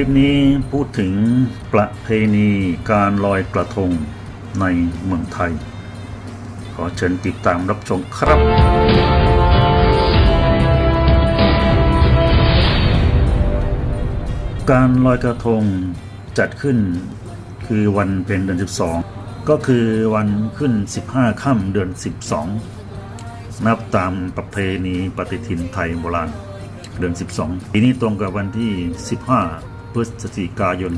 ลิปนี้พูดถึงประเพณีการลอยกระทงในเมืองไทย ขอเชิญติดตามรับชมครับ การลอยกระทงจัดขึ้นคือวันเพ็ญเดือน 12 ก็คือวันขึ้น 15 ค่ำเดือน 12 นับตามประเพณีปฏิทินไทยโบราณเดือน 12 ปีนี้ตรงกับวันที่ 15 พฤศจิกายน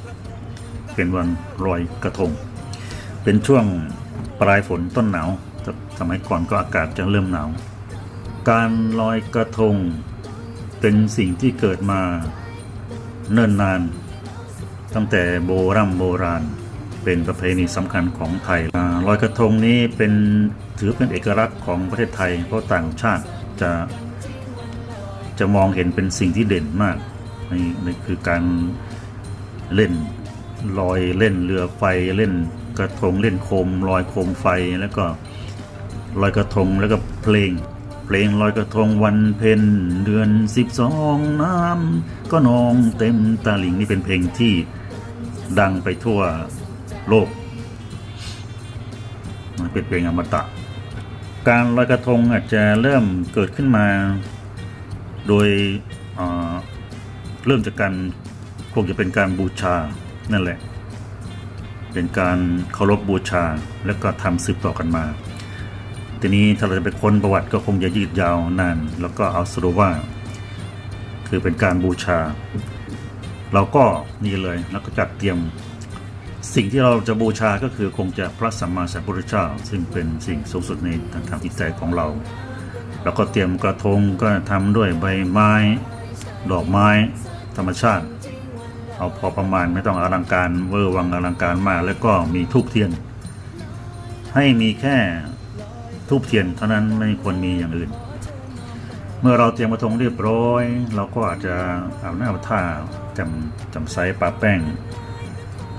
2567 เป็นวันลอยกระทง เป็นช่วงปลายฝนต้นหนาว สมัยก่อนก็อากาศจะเริ่มหนาว การลอยกระทงเป็นสิ่งที่เกิดมาเนิ่นนาน ตั้งแต่โบรโบราณ เป็นประเพณีสำคัญของไทยลอยกระทงนี้เป็นถือเป็นเอกลักษณ์ของประเทศไทย เพราะต่างชาติจะ จะมองเห็นเป็นสิ่งที่เด่นมากนี่นี่คือการเล่นลอยเล่นเรือไฟเล่นกระทงเล่นโคมลอยโคมไฟแล้วก็ลอยกระทงแล้วก็เพลง เพลงลอยกระทงวันเพ็ญเดือนสิบสองน้ำก็นองเต็มตาหลิงนี่เป็นเพลงที่ดังไปทั่วโลกเป็นเพลงอมตะ การลอยกระทงอาจจะเริ่มเกิดขึ้นมา โดยเเริ่มจากการคงจะเป็นการบูชานั่นแหละ เป็นการเคารพบูชาแล้วก็ทำสืบต่อกันมา ทีนี้ถ้าเราจะไปค้นประวัติก็คงจะยืดยาวนาน แล้วก็เอาสรุปว่า คือเป็นการบูชา เราก็นี่เลยแล้วก็จัดเตรียมสิ่งที่เราจะบูชาก็คือคงจะพระสัมมาสัมพุทธเจ้า ซึ่งเป็นสิ่งสูงสุดในทางจิตใจของเรา แล้วก็เตรียมกระทงก็ทำด้วยใบไม้ ดอกไม้ ธรรมชาติ เอาพอประมาณไม่ต้องอลังการเวอร์วังอลังการมาก แล้วก็มีทูบเทียน ให้มีแค่ทูบเทียนเท่านั้นไม่ควรมีอย่างอื่น เมื่อเราเตรียมกระทงเรียบร้อย เราก็อาจจะอาบน้ำอาท่าจำจำไซปะแป้ง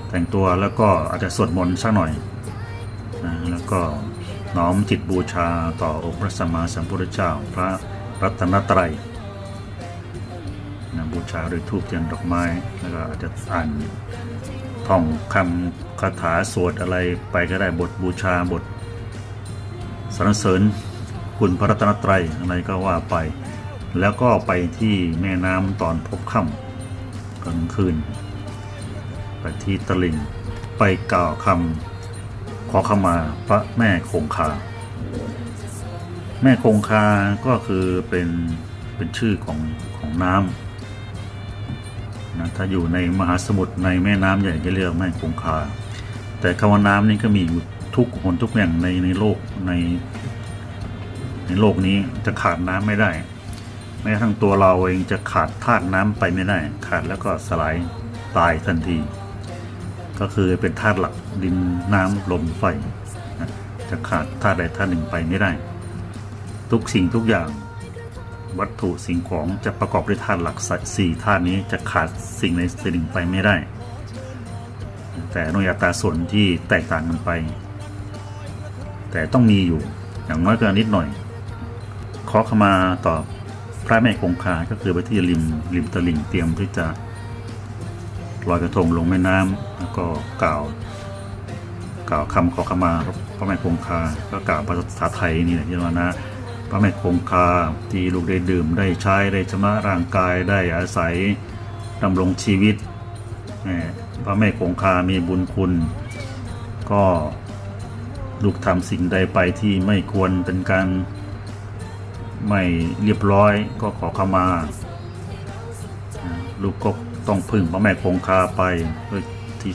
แต่งตัวแล้วก็อาจจะสวดมนต์สักหน่อยนะแล้วก็ น้อมจิตบูชาต่อองค์พระสัมมาสัมพุทธเจ้าพระรัตนตรัยนะบูชาด้วยธูปเทียนดอกไม้แล้วก็อาจจะอ่านท่องคำคาถาสวดอะไรไปก็ได้บทบูชาบทสรรเสริญคุณพระรัตนตรัยอะไรก็ว่าไป แล้วก็ไปที่แม่น้ำตอนพบค่ำกลางคืน ไปที่ตลิ่งไปกล่าวคำ อขมาพระแม่คงคา แม่คงคา ก็คือเป็นเป็นชื่อของของน้ำนะถ้าอยู่ในมหาสมุทรในแม่น้ำใหญ่จะเรียกแม่คงคา แต่คำว่าน้ำนี่ก็มีทุกหนทุกแห่งในในโลกใน ในโลกนี้จะขาดน้ำไม่ได้แม้กระทั่งตัวเราเองจะขาดธาตุน้ำไปไม่ได้ ขาดแล้วก็สลายตายทันที ก็คือเป็นธาตุหลักดินน้ำลมไฟนะจะขาดธาตุใดธาตุหนึ่งไปไม่ได้ ทุกสิ่งทุกอย่างวัตถุสิ่งของจะประกอบด้วยธาตุหลักสี่ธาตุนี้จะขาดสิ่งใดสิ่งหนึ่งไปไม่ได้ แต่โนยอัตาส่วนที่แตกต่างกันไป แต่ต้องมีอยู่อย่างน้อยก็นิดหน่อย ขอขมาต่อพระแม่คงคาก็คือไปที่ริมริมตลิ่งเตรียมที่จะ ลอยกระทงลงแม่น้ำแล้วก็กล่าว กล่าวคำขอขมาพระแม่คงคา ก็กล่าวภาษาไทยนี่แหละที่ว่านะพระแม่คงคาที่ลูกได้ดื่มได้ใช้ได้ชำระร่างกายได้อาศัยดำรงชีวิตพระแม่คงคามีบุญคุณ ก็ลูกทำสิ่งใดไปที่ไม่ควรเป็นการไม่เรียบร้อยก็ขอขมา ลูกก็ ต้องพึ่งพระแม่คงคาไป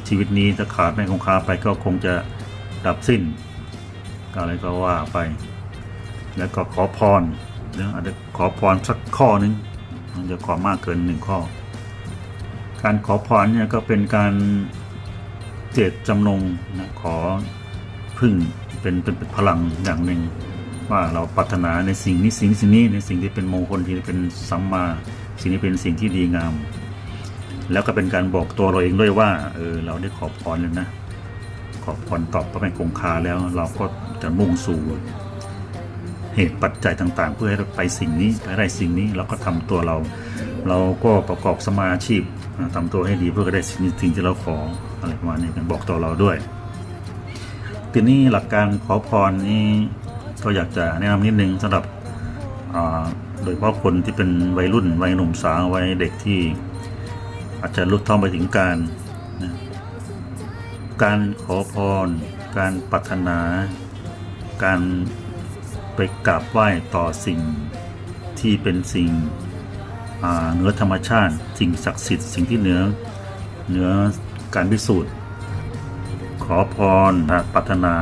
ชีวิตนี้ถ้าขาดแม่คงคาไปก็คงจะดับสิ้นก็อะไรก็ว่าไป แล้วก็ขอพรเดี๋ยอาจจะขอพรสักข้อหนึงมันจะขอมากเกินหนึ่งข้อ การขอพรเนี่ยก็เป็นการเจตจำนงนะขอพึ่งเป็นเป็นเป็นพลังอย่างหนึ่งว่าเราปรารถนาในสิ่งนี้สิ่งนี้สิ่งนี้ในสิ่งที่เป็นมงคลที่เป็นสัมมา สิ่งที่เป็นสิ่งที่ดีงาม แล้วก็เป็นการบอกตัวเราเองด้วยว่าเออเราได้ขอพรแล้วนะ ขอพรตอบพระแม่คงคาแล้ว เราก็จะมุ่งสู่เหตุปัจจัยต่างๆ เพื่อให้เราไปสิ่งนี้ไปได้สิ่งนี้เราก็ทำตัวเรา เราก็ประกอบสมาชีพอ่าทำตัวให้ดีเพื่อได้สิ่งที่เราขออะไรประมาณนี้กันบอกต่อเราด้วยทีนี้หลักการขอพรนี้ก็อยากจะแนะนำนิดนึงสำหรับโดยเฉพาะคนที่เป็นวัยรุ่นวัยหนุ่มสาววัยเด็กที่ อาจจะลุท่องไปถึงการนะการขอพร การปรารถนา การไปกราบไหว้ต่อสิ่งที่เป็นสิ่งเหนือธรรมชาติ สิ่งศักดิ์สิทธิ์สิ่งที่เหนือเหนือการพิสูจน์ ขอพรปรารถนา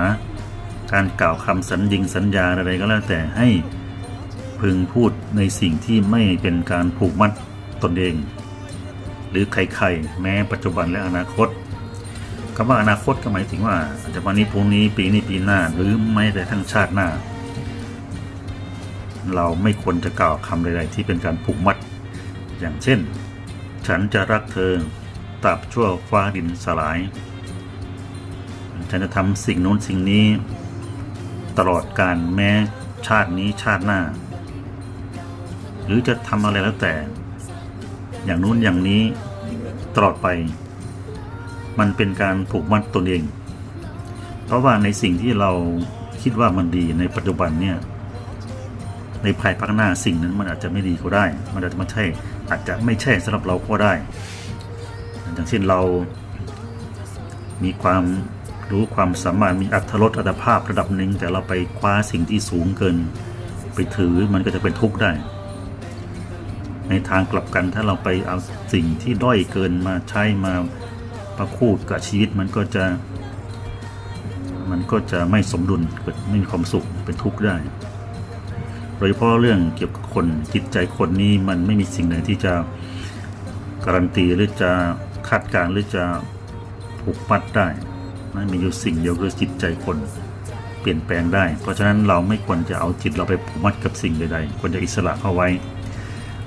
การกล่าวคำสัญญิงสัญญาอะไรก็แล้วแต่ให้พึงพูดในสิ่งที่ไม่เป็นการผูกมัดตนเอง หรือใครๆแม้ปัจจุบันและอนาคตคำว่าอนาคตก็หมายถึงว่าอาจจะวันนี้พรุ่งนี้ปีนี้ปีหน้า หรือไม่แต่ทั้งชาติหน้า เราไม่ควรจะกล่าวคำใดๆที่เป็นการผูกมัด อย่างเช่น ฉันจะรักเธอตราบชั่วฟ้าดินสลาย ฉันจะทำสิ่งโน้นสิ่งนี้ ตลอดการแม้ชาตินี้ชาติหน้า หรือจะทำอะไรแล้วแต่ อย่างนู้นอย่างนี้ตลอดไป มันเป็นการผูกมัดตนเอง เพราะว่าในสิ่งที่เราคิดว่ามันดีในปัจจุบันเนี่ยในภายภาคหน้าสิ่งนั้นมันอาจจะไม่ดีก็ได้ มันอาจจะไม่ใช่อาจจะไม่ใช่สำหรับเราก็ได้ อย่างเช่นเรา มีความรู้ความสามารถมีอัตรสอัตภาพระดับหนึ่งแต่เราไปคว้าสิ่งที่สูงเกิน ไปถือมันก็จะเป็นทุกข์ได้ ในทางกลับกันถ้าเราไปเอาสิ่งที่ด้อยเกินมาใช้มาประคูดกับชีวิตมันก็จะ มันก็จะไม่สมดุลเกิดไม่มีความสุขเป็นทุกข์ได้โดยเฉพาะเรื่องเกี่ยวกับคนจิตใจคนนี้มันไม่มีสิ่งไหนที่จะการันตีหรือจะคาดการหรือจะผูกมัดได้นะมีอยู่สิ่งเดียวคือจิตใจคนเปลี่ยนแปลงได้ เพราะฉะนั้นเราไม่ควรจะเอาจิตเราไปผูกมัดกับสิ่งใดๆควรจะอิสระเข้าไว้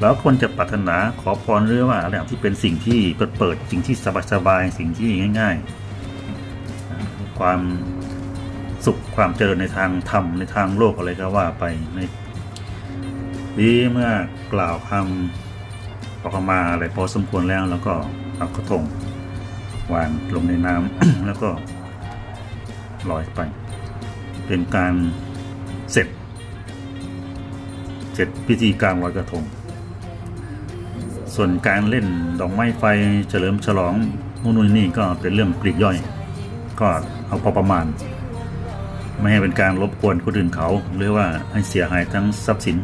แล้วควรจะปรารถนาขอพรหรือว่าอะไรที่เป็นสิ่งที่เปิดเปิดสิ่งที่สบายๆสิ่งที่ง่าย ๆ ความสุขความเจริญในทางธรรมในทางโลกอะไรก็ว่าไปในดีเมื่อกล่าวคำขอขมาอะไรพอสมควรแล้วแล้วก็เอากระทงวางลงในน้ำแล้วก็ลอยไป เป็นการเสร็จ เสร็จพิธีการลอยกระทง ส่วนการเล่นดอกไม้ไฟเฉลิมฉลองนู่นนนี่ก็เป็นเรื่องปลีกย่อย ก็เอาพอประมาณ ไม่ให้เป็นการรบกวนคนอื่นเขาหรือว่าให้เสียหายทั้งทรัพย์สิน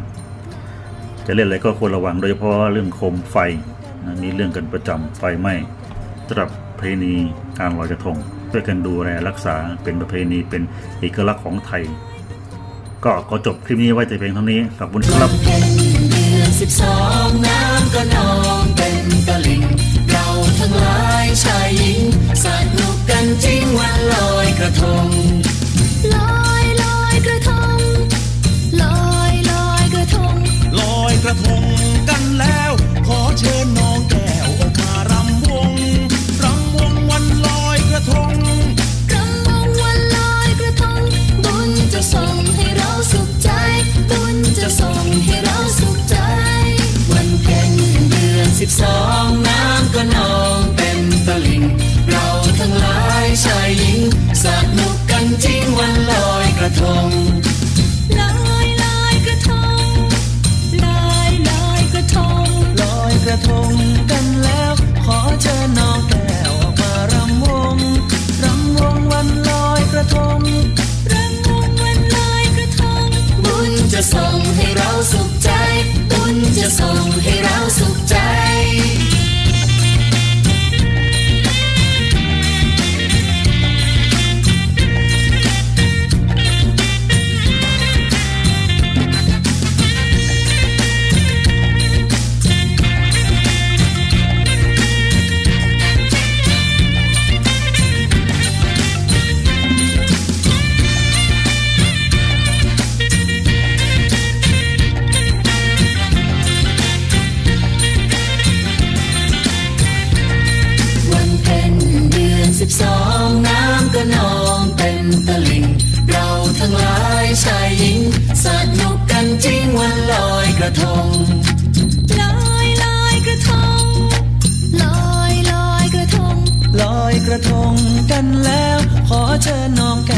จะเล่นอะไรก็ควรระวังโดยเฉพาะเรื่องโคมไฟนะมีเรื่องกันประจำไฟไหม้สำหรับเพณีการลอยกระทงช่วยกันดูแลรักษาเป็นประเพณีเป็นเอกลักษณ์ของไทย ก็ขอจบคลิปนี้ไว้แต่เพียงเท่านี้ขอบคุณครับ สิบสองน้ำก็นองเป็นตลิ่งเราทั้งหลายชายหญิงสนุกกันจริงวันลอยกระทงลอย ดือ ลอยลอยกระทงลอยลอยกระทงลอยกระทงกันแล้ว ขอเชิญน้องกัน